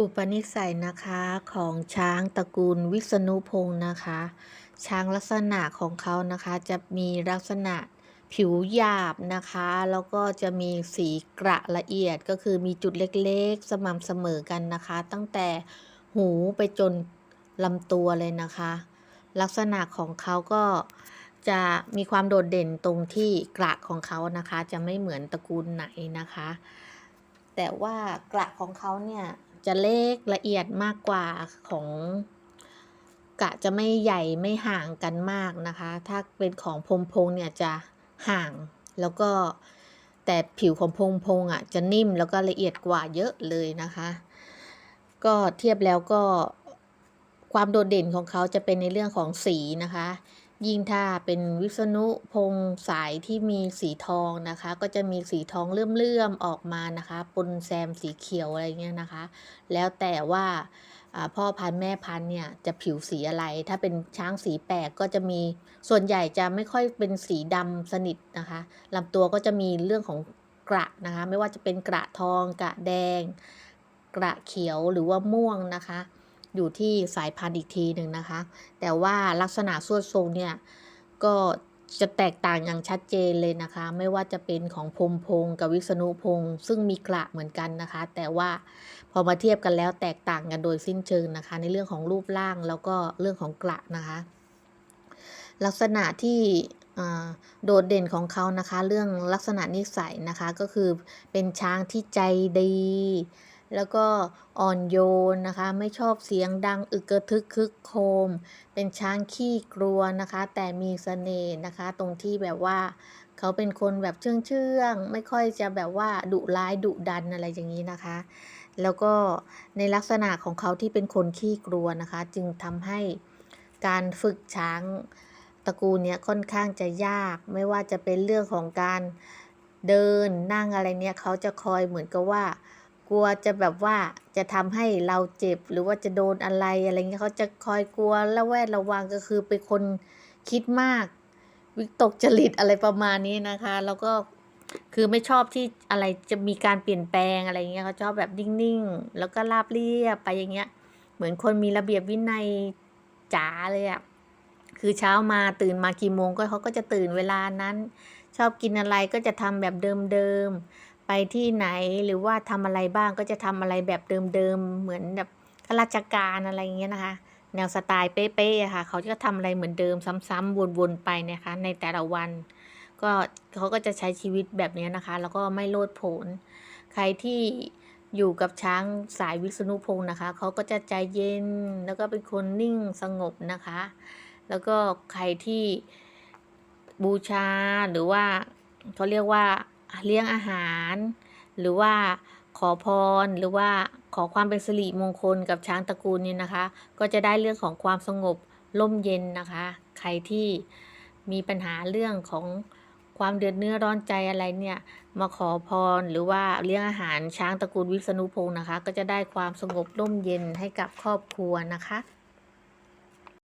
อุปนิสัยนะคะของช้างตระกูลวิษณุพงศ์นะคะ ช้างลักษณะของเขานะคะ จะมีลักษณะผิวหยาบนะคะ แล้วก็จะมีสีกระละเอียดก็คือมีจุดเล็กๆ สม่ำเสมอกันนะคะ ตั้งแต่หูไปจนลำตัวเลยนะคะ ลักษณะของเขาก็จะมีความโดดเด่นตรงที่กระของเขานะคะ จะไม่เหมือนตระกูลไหนนะคะ แต่ว่ากระของเขาเนี่ย จะเล็กละเอียดมากกว่าของกะจะไม่ใหญ่ไม่ห่างกันมากนะคะ ถ้าเป็นของพงพงเนี่ยจะห่างแล้วก็แต่ผิวของพงพงอะจะนิ่มแล้วก็ละเอียดกว่าเยอะเลยนะคะ ก็เทียบแล้วก็ความโดดเด่นของเขาจะเป็นในเรื่องของสีนะคะ ยิ่งถ้าเป็นวิษณุพงศ์สายที่มีสีทองนะคะ ก็จะมีสีทองเลื่อมๆออกมานะคะปนแซมสีเขียวอะไรเงี้ยนะคะ แล้วแต่ว่าอ่าพ่อพันธุ์แม่พันธุ์เนี่ยจะผิวสีอะไร ถ้าเป็นช้างสีแปลกก็จะมีส่วนใหญ่จะไม่ค่อยเป็นสีดำสนิทนะคะลำตัวก็จะมีเรื่องของกระนะคะ ไม่ว่าจะเป็นกระทองกระแดง กระเขียวหรือว่าม่วงนะคะ อยู่ที่สายพันธุ์อีกทีหนึ่งนะคะ แต่ว่าลักษณะส่วดทรงเนี่ยก็จะแตกต่างอย่างชัดเจนเลยนะคะ ไม่ว่าจะเป็นของพรมพงกับวิษณุพงศ์ซึ่งมีกระเหมือนกันนะคะ แต่ว่าพอมาเทียบกันแล้วแตกต่างกันโดยสิ้นเชิงนะคะ ในเรื่องของรูปร่างแล้วก็เรื่องของกระนะคะ ลักษณะที่โดดเด่นของเขานะคะ เรื่องลักษณะนิสัยนะคะก็คือเป็นช้างที่ใจดี แล้วก็อ่อนโยนนะคะ ไม่ชอบเสียงดังอึกกระทึกคึกโคม เป็นช้างขี้กลัวนะคะ แต่มีเสน่ห์นะคะ ตรงที่แบบว่า เขาเป็นคนแบบเชื่องเชื่องๆไม่ค่อยจะแบบว่าดุร้ายดุดันอะไรอย่างนี้นะคะ แล้วก็ในลักษณะของเขาที่เป็นคนขี้กลัวนะคะ จึงทำให้การฝึกช้างตระกูลเนี้ยค่อนข้างจะยาก ไม่ว่าจะเป็นเรื่องของการเดินนั่งอะไรเนี่ยเขาจะคอยเหมือนกับว่า กลัวจะแบบว่าจะทำให้เราเจ็บหรือว่าจะโดนอะไรอะไรเงี้ยเขาจะคอยกลัวละแวดระวังก็คือเป็นคนคิดมาก วิตกจริตอะไรประมาณนี้นะคะ แล้วก็คือไม่ชอบที่อะไรจะมีการเปลี่ยนแปลงอะไรเงี้ยเขาชอบแบบนิ่งๆ แล้วก็ราบเรียบไปอย่างเงี้ย เหมือนคนมีระเบียบวินัยจ๋าเลยอะคือเช้ามาตื่นมากี่โมงก็เขาก็จะตื่นเวลานั้น ชอบกินอะไรก็จะทำแบบเดิมๆ ไปที่ไหนหรือว่าทำอะไรบ้างก็จะทำอะไรแบบเดิมๆเหมือนแบบข้าราชการอะไรอย่างเงี้ยนะคะ แนวสไตล์เป๊ะๆค่ะ เขาจะทำอะไรเหมือนเดิมซ้ำๆวนๆไปนะคะ ในแต่ละวัน ก็เขาก็จะใช้ชีวิตแบบนี้นะคะ แล้วก็ไม่โลดโผนใครที่อยู่กับช้างสายวิษณุพงศ์นะคะเขาก็จะใจเย็นแล้วก็เป็นคนนิ่งสงบนะคะ แล้วก็ใครที่บูชาหรือว่าเขาเรียกว่า เลี้ยงอาหาร หรือว่าขอพรหรือว่าขอความเป็นสิริมงคลกับช้างตระกูลนี้นะคะ ก็จะได้เรื่องของความสงบร่มเย็นนะคะ ใครที่มีปัญหาเรื่องของความเดือดเนื้อร้อนใจอะไรเนี่ย มาขอพรหรือว่าเลี้ยงอาหารช้างตระกูลวิษณุพงศ์นะคะ ก็จะได้ความสงบร่มเย็นให้กับครอบครัวนะคะ